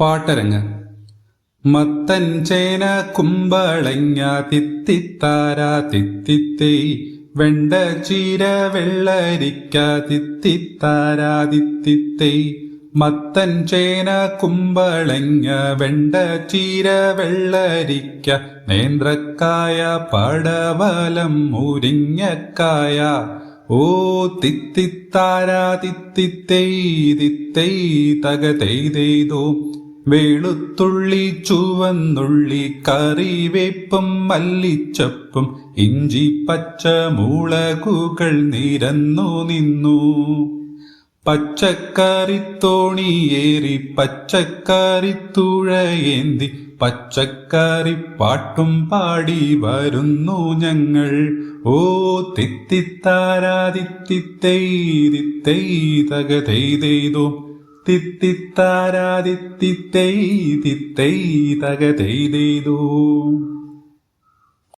പാട്ടരങ്ങ്. മത്തൻ ചേന കുമ്പളങ്ങ തിത്തിത്താര തിത്തിത്തേ വെണ്ട ചീര വെള്ളരിക്ക തിത്തിത്താര തിത്തിത്തേ മത്തൻ ചേന കുമ്പളങ്ങ വെണ്ട ചീര വെള്ളരിക്ക നേന്ത്രക്കായ പടവലം മുരിങ്ങക്കായ. ഓ തിത്തിത്താര തിത്തിത്തേ തിത്തൈ തകതെയ്തെയ്തോ വെളുത്തുള്ളി ചുവന്നുള്ളി കറിവേപ്പും മല്ലിച്ചപ്പും ഇഞ്ചി പച്ച നിരന്നു നിന്നു. പച്ചക്കറിത്തോണിയേറി പച്ചക്കറിത്തുഴയേന്തി പച്ചക്കറി പാട്ടും പാടി വരുന്നു ഞങ്ങൾ. ഓ തിത്തിത്താരാതിത്തിത്തൈ തിത്തിത്താരാതിത്തിത്തൈ തിത്തൈ തകതെയ്തെയ്തോ.